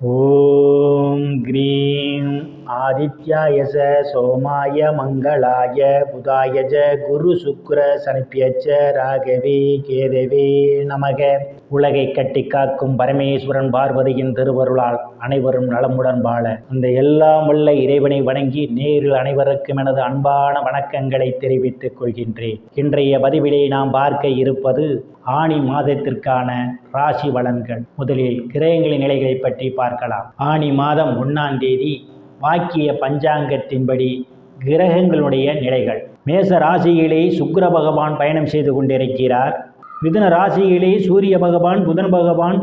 ॐ ग्रीं ஆதித்யாய ச சோமாய மங்களாய புதாய ஜ குரு சுக்ர சனிப்பியச்ச ராகவி கேதவி நமக. உலகை கட்டி காக்கும் பரமேஸ்வரன் பார்வதியின் திருவருளால் அனைவரும் நலமுடன் வாழ. அந்த எல்லாம் உள்ள இறைவனை வணங்கி நேரில் அனைவருக்கும் எனது அன்பான வணக்கங்களை தெரிவித்துக் கொள்கின்றேன். இன்றைய பதிவிலே நாம் பார்க்க இருப்பது ஆணி மாதத்திற்கான ராசி வளன்கள் முதலில் கிரகங்களின் நிலைகளை பற்றி பார்க்கலாம். ஆணி மாதம் ஒன்றாம் தேதி வாக்கிய பஞ்சாங்கத்தின்படி கிரகங்களுடைய நிலைகள். மேச ராசியிலே சுக்கர பகவான் பயணம் செய்து கொண்டிருக்கிறார். மிதுன ராசியிலே சூரிய பகவான் புதன் பகவான்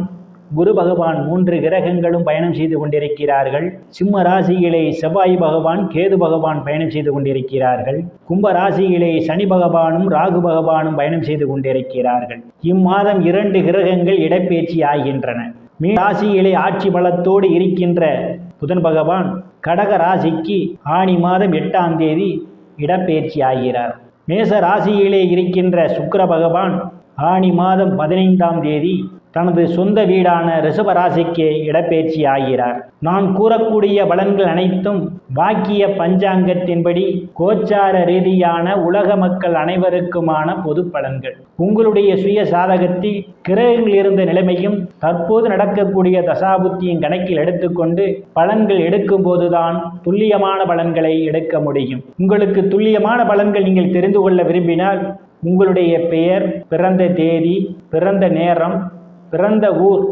குரு பகவான் மூன்று கிரகங்களும் பயணம் செய்து கொண்டிருக்கிறார்கள். சிம்ம ராசியிலே செவ்வாய் பகவான் கேது பகவான் பயணம் செய்து கொண்டிருக்கிறார்கள். கும்ப ராசியிலே சனி பகவானும் ராகு பகவானும் பயணம் செய்து கொண்டிருக்கிறார்கள். இம்மாதம் இரண்டு கிரகங்கள் இடப்பெயர்ச்சி ஆகின்றன. மீன் ராசியிலே ஆட்சி பலத்தோடு இருக்கின்ற புதன் பகவான் கடக ராசிக்கு ஆணி மாதம் எட்டாம் தேதி இடப்பெயர்ச்சி ஆகிறார். மேச ராசியிலே இருக்கின்ற சுக்கர பகவான் ஆணி மாதம் பதினைந்தாம் தேதி தனது சொந்த வீடான ரிஷபராசிக்கு இடப்பெயர்ச்சி ஆகிறார். நான் கூறக்கூடிய பலன்கள் அனைத்தும் வாக்கிய பஞ்சாங்கத்தின்படி கோச்சார ரீதியான உலக மக்கள் அனைவருக்குமான பொது பலன்கள். உங்களுடைய சுய சாதகத்தில் கிரகங்கள் இருந்த நிலைமையும் தற்போது நடக்கக்கூடிய தசாபுத்தியின் கணக்கில் எடுத்துக்கொண்டு பலன்கள் எடுக்கும் போதுதான் துல்லியமான பலன்களை எடுக்க முடியும். உங்களுக்கு துல்லியமான பலன்கள் நீங்கள் தெரிந்து கொள்ள விரும்பினால் உங்களுடைய பெயர் பிறந்த தேதி பிறந்த நேரம் பிறந்த ஊர்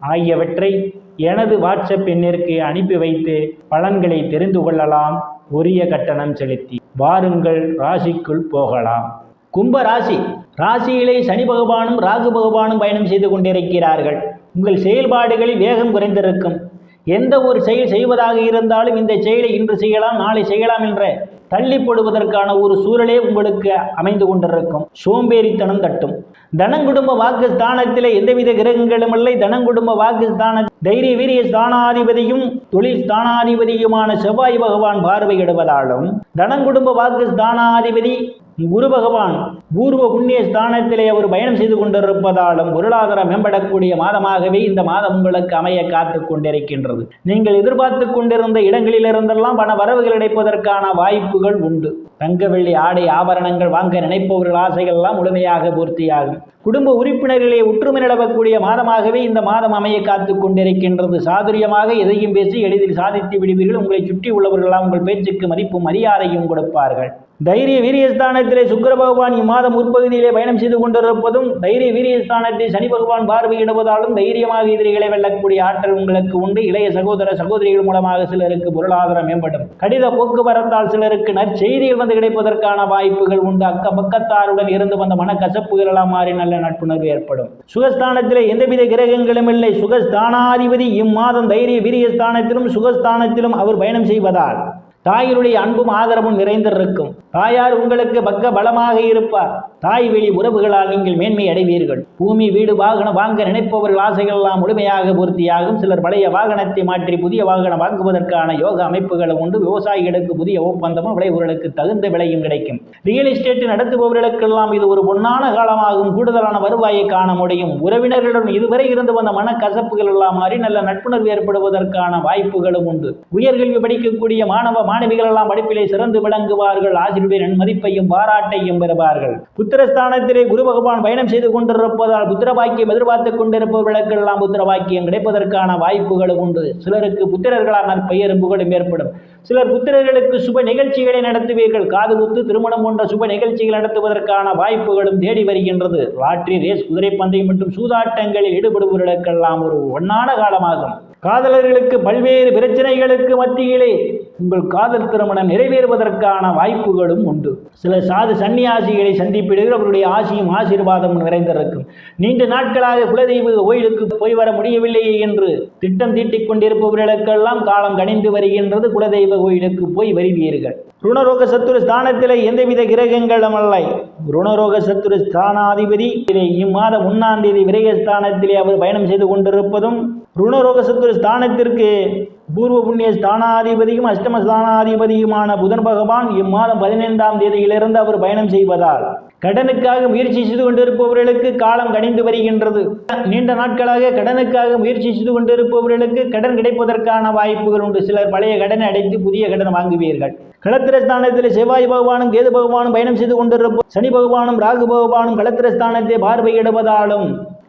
ஆகியவற்றை எனது வாட்ஸ்அப் எண்ணிற்கு அனுப்பி வைத்து பலன்களை தெரிந்து கொள்ளலாம். உரிய கட்டணம் செலுத்தி வாருங்கள் ராசிக்குள் போகலாம். கும்ப ராசி ராசியிலே சனி பகவானும் ராகு பகவானும் பயணம் செய்து கொண்டிருக்கிறார்கள். உங்கள் செயல்பாடுகளில் வேகம் குறைந்திருக்கும். எந்த ஒரு செயல் செய்வதாக இருந்தாலும் இந்த செயலை இன்று செய்யலாம் நாளை செய்யலாம் என்ற தள்ளி போடுவதற்கான ஒரு சூழலே உங்களுக்கு அமைந்து கொண்டிருக்கும். சோம்பேறித்தனம் தட்டும். தனங்குடும்ப வாக்கு ஸ்தானத்தில் எந்தவித கிரகங்களும் இல்லை. தனங்குடும்ப வாக்கு ஸ்தான தைரிய வீரிய ஸ்தானாதிபதியும் தொழில் ஸ்தானாதிபதியுமான செவ்வாய் பகவான் பார்வையிடுவதாலும் தனங்குடும்ப வாக்கு ஸ்தானாதிபதி குரு பகவான் பூர்வ புண்ணிய ஸ்தானத்திலே அவர் பயணம் செய்து கொண்டிருப்பதாலும் பொருளாதாரம் மேம்படக்கூடிய மாதமாகவே இந்த மாதம் உங்களுக்கு அமைய காத்து கொண்டிருக்கின்றது. நீங்கள் எதிர்பார்த்து கொண்டிருந்த இடங்களிலிருந்தெல்லாம் பண வரவுகள் கிடைப்பதற்கான வாய்ப்புகள் உண்டு. தங்க வெள்ளி ஆடை ஆபரணங்கள் வாங்க நினைப்பவர்கள் ஆசைகள் எல்லாம் முழுமையாக பூர்த்தியாகும். குடும்ப உறுப்பினர்களே ஒற்றுமை நிலவக்கூடிய மாதமாகவே இந்த மாதம் அமைய காத்து கொண்டிருக்கின்றது. சாதுரியமாக எதையும் பேசி எளிதில் சாதித்து விடுவீர்கள். உங்களை சுற்றி உள்ளவர்களெல்லாம் உங்கள் பேச்சுக்கு மதிப்பும் மரியாதையும் கொடுப்பார்கள். தைரிய வீரியஸ்தானத்திலே சுக்கர பகவான் இம்மாதம் முற்பகுதியிலே பயணம் செய்து கொண்டிருப்பதும் தைரிய வீரியஸ்தானத்தை சனி பகவான் பார்வையிடுவதாலும் தைரியமாக எதிரிகளை வெல்லக்கூடிய ஆற்றல் உங்களுக்கு உண்டு. இளைய சகோதர சகோதரிகள் மூலமாக சிலருக்கு பொருளாதாரம் மேம்படும். கடித போக்குவரத்தால் சிலருக்கு நற்செய்திகள் வந்து கிடைப்பதற்கான வாய்ப்புகள் உண்டு. அக்க பக்கத்தாருடன் இருந்து வந்த மனக்கசப்புகள் எல்லாம் மாறி நல்ல நட்புணர்வு ஏற்படும். சுகஸ்தானத்திலே எந்தவித கிரகங்களும் இல்லை. சுகஸ்தானாதிபதி இம்மாதம் தைரிய வீரியஸ்தானத்திலும் சுகஸ்தானத்திலும் அவர் பயணம் செய்வதால் தாயினுடைய அன்பும் ஆதரவும் நிறைந்திருக்கும். தாயார் உங்களுக்கு பக்க பலமாக இருப்பார். தாய் வெளி உறவுகளால் நீங்கள் மேன்மை அடைவீர்கள். பூமி வீடு வாகனம் வாங்க நினைப்பவர்கள் ஆசைகள் எல்லாம் முழுமையாக பூர்த்தியாகும். சிலர் பழைய வாகனத்தை மாற்றி புதிய வாகனம் வாங்குவதற்கான யோக அமைப்புகளும் உண்டு. விவசாயிகளுக்கு புதிய ஒப்பந்தமும் விளைவுகளுக்கு தகுந்த விலையும் கிடைக்கும். ரியல் எஸ்டேட் நடத்துபவர்களுக்கெல்லாம் இது ஒரு பொன்னான காலமாகும். கூடுதலான வருவாயை காண முடியும். உறவினர்களுடன் இதுவரை இருந்து வந்த மனக்கசப்புகள் எல்லாம் மாறி நல்ல நட்புணர்வு ஏற்படுவதற்கான வாய்ப்புகளும் உண்டு. உயர்கல்வி படிக்கக்கூடிய மாணவ மாணவிகள் எல்லாம் படிப்பிலே சிறந்து விளங்குவார்கள். ஆசிரியருடைய நன்மதிப்பையும் பாராட்டையும் பெறுவார்கள். புத்திரஸ்தானத்திலே குரு பகவான் பயணம் செய்து கொண்டிருப்பதால் புத்திர பாக்கியம் எதிர்பார்த்து கொண்டிருப்பவர்களுக்கெல்லாம் புத்திர பாக்கியம் கிடைப்பதற்கான வாய்ப்புகளும் உண்டு. சிலருக்கு புத்திரர்களான பெயரும் புகழும் ஏற்படும். சிலர் புத்திரர்களுக்கு சுப நிகழ்ச்சிகளை நடத்துவீர்கள். காது குத்து திருமணம் போன்ற சுப நிகழ்ச்சிகள் நடத்துவதற்கான வாய்ப்புகளும் தேடி வருகின்றது. லாட்ரி ரேஸ் குதிரை பந்தயம் மற்றும் சூதாட்டங்களில் ஈடுபடுபவர்களுக்கெல்லாம் ஒரு ஒன்னான காலமாகும். காதலர்களுக்கு பல்வேறு பிரச்சனைகளுக்கு மத்தியிலே உங்கள் காதல் திருமணம் நிறைவேறுவதற்கான வாய்ப்புகளும் உண்டு. சில சாது சன்னியாசிகளை சந்திப்பிடுகிற அவருடைய ஆசியும் ஆசீர்வாதமும் நிறைந்திருக்கும். நீண்ட நாட்களாக குலதெய்வ கோயிலுக்கு போய் வர முடியவில்லையே என்று திட்டம் தீட்டிக் கொண்டிருப்பவர்களுக்கெல்லாம் காலம் கணிந்து வருகின்றது குலதெய்வ கோயிலுக்கு போய் வருவீர்கள். ருணரோக சத்துரு ஸ்தானத்திலே எந்தவித கிரகங்களும் அல்ல ருணரோக சத்துரு ஸ்தானாதிபதி இம்மாத ஒன்னாம் தேதி விரயஸ்தானத்திலே அவர் பயணம் செய்து கொண்டிருப்பதும் ருணரோக சத்துரு ஸ்தானத்திற்கு பூர்வ புண்ணிய ஸ்தானாதிபதியும் அஷ்டம ஸ்தானாதிபதியுமான புதன் பகவான் இம்மாதம் பதினைந்தாம் தேதியிலிருந்து அவர் பயணம் செய்வதால் கடனுக்காக முயற்சி செய்து கொண்டிருப்பவர்களுக்கு காலம் கணிந்து வருகின்றது. நீண்ட நாட்களாக கடனுக்காக முயற்சி செய்து கொண்டிருப்பவர்களுக்கு கடன் கிடைப்பதற்கான வாய்ப்புகள் உண்டு. சிலர் பழைய கடனை அடைத்து புதிய கடன் வாங்குவீர்கள். களத்திரஸ்தானத்தில் செவ்வாய் பகவானும் கேது பகவானும் பயணம் செய்து கொண்டிருப்போம் சனி பகவானும் ராகு பகவானும் களத்திரஸ்தானத்தை பார்வையிடுவதாலும்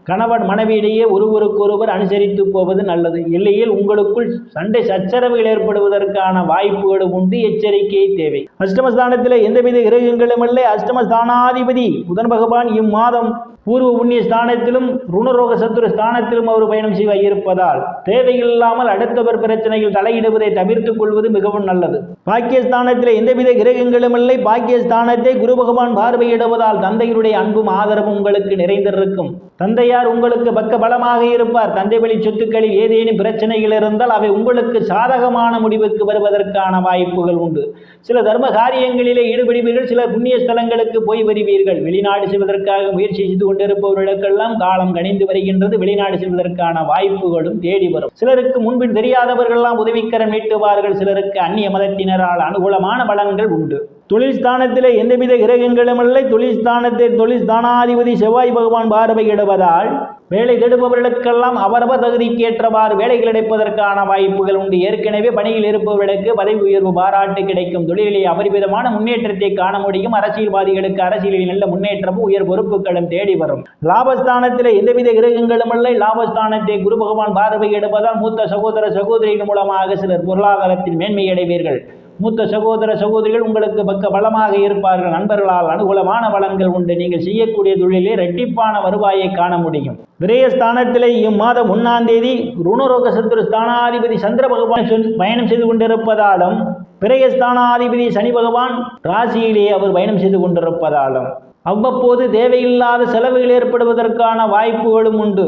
கணவன் மனைவியிடையே ஒருவருக்கொருவர் அனுசரித்து போவது நல்லது. இல்லையில் உங்களுக்குள் சண்டை சச்சரவுகள் ஏற்படுவதற்கான வாய்ப்புகளும் உண்டு எச்சரிக்கை தேவை. அஷ்டமஸ்தானத்தில் எந்தவித கிரகங்களும் இல்லை. அஷ்டமஸ்தானாதிபதி புதன் பகவான் இம்மாதம் பூர்வ புண்ணிய ஸ்தானத்திலும் ருணரோக சத்துரு ஸ்தானத்திலும் அவர் பயணம் செய்ய இருப்பதால் தேவையில்லாமல் அடுத்தவர் பிரச்சனையில் தலையிடுவதை தவிர்த்துக் கொள்வது மிகவும் நல்லது. பாக்கியஸ்தானத்தில் எந்தவித கிரகங்களும் இல்லை. பாக்கியஸ்தானத்தை குரு பகவான் பார்வையிடுவதால் தந்தையுடைய அன்பும் ஆதரவும் உங்களுக்கு நிறைந்திருக்கும். தந்தையார் உங்களுக்கு பக்க பலமாக இருப்பார். தந்தை வழி சொத்துக்களில் ஏதேனும் பிரச்சனைகள் இருந்தால் அவை உங்களுக்கு சாதகமான முடிவுக்கு வருவதற்கான வாய்ப்புகள் உண்டு. சில தர்ம காரியங்களிலே ஈடுபடுவீர்கள் சில புண்ணிய ஸ்தலங்களுக்கு போய் வருவீர்கள். வெளிநாடு செல்வதற்காக முயற்சி செய்து கொண்டிருப்பவர்களுக்கெல்லாம் காலம் கணிந்து வருகின்றது. வெளிநாடு செல்வதற்கான வாய்ப்புகளும் தேடி வரும். சிலருக்கு முன்பின் தெரியாதவர்கள்லாம் உதவிக்கரம் நீட்டுவார்கள். சிலருக்கு அந்நிய மதத்தினரால் அனுகூலமான பலன்கள் உண்டு. தொழில்ஸ்தானத்திலே எந்தவித கிரகங்களும் இல்லை தொழில்ஸ்தானத்தை தொழில்ஸ்தானாதிபதி செவ்வாய் பகவான் பார்வையிடுவதால் வேலை தேடுபவர்களுக்கெல்லாம் அவரவர் தகுதிக்கேற்றவாறு வேலை கிடைப்பதற்கான வாய்ப்புகள் உண்டு. ஏற்கனவே பணியில் இருப்பவர்களுக்கு பதவி உயர்வு பாராட்டு கிடைக்கும். தொழிலிலே அபரிமிதமான முன்னேற்றத்தை காண முடியும். அரசியல்வாதிகளுக்கு அரசியலில் நல்ல முன்னேற்றமும் உயர் பொறுப்புகளும் தேடி வரும். லாபஸ்தானத்தில் எந்தவித கிரகங்களும் இல்லை லாபஸ்தானத்தை குரு பகவான் பார்வையிடுவதால் மூத்த சகோதர சகோதரியின் மூலமாக சிலர் பொருளாதாரத்தில் மேன்மை அடைவீர்கள். மூத்த சகோதர சகோதரிகள் உங்களுக்கு பக்க பலமாக இருப்பார்கள். நண்பர்களால் அனுகூலமான பலன்கள் உண்டு. நீங்கள் செய்யக்கூடிய தொழிலே ரெட்டிப்பான வருவாயை காண முடியும். விரயஸ்தானத்திலே இம்மாதம் ஒன்னாம் தேதி ருணரோக சத்துரு ஸ்தானாதிபதி சந்திர பகவான் பயணம் செய்து கொண்டிருப்பதாலும் பிரயஸ்தானாதிபதி சனி பகவான் ராசியிலே அவர் பயணம் செய்து கொண்டிருப்பதாலும் அவ்வப்போது தேவையில்லாத செலவுகள் ஏற்படுவதற்கான வாய்ப்புகளும் உண்டு.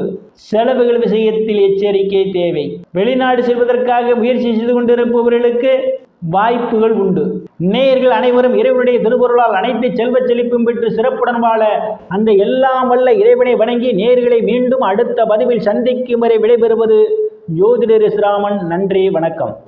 செலவுகள் விஷயத்தில் எச்சரிக்கை தேவை. வெளிநாடு செல்வதற்காக முயற்சி செய்து கொண்டிருப்பவர்களுக்கு வாய்ப்புகள் உண்டு. நேயர்கள் அனைவரும் இறைவனுடைய திருப்பொருளால் அனைத்து செல்வ செழிப்பும் பெற்று சிறப்புடன் வாழ அந்த எல்லாம் வல்ல இறைவனை வணங்கி நேர்களை மீண்டும் அடுத்த பதிவில் சந்திக்கும் வரை விடைபெறுவது ஜோதிடர் இஸ்ராமன் நன்றி வணக்கம்.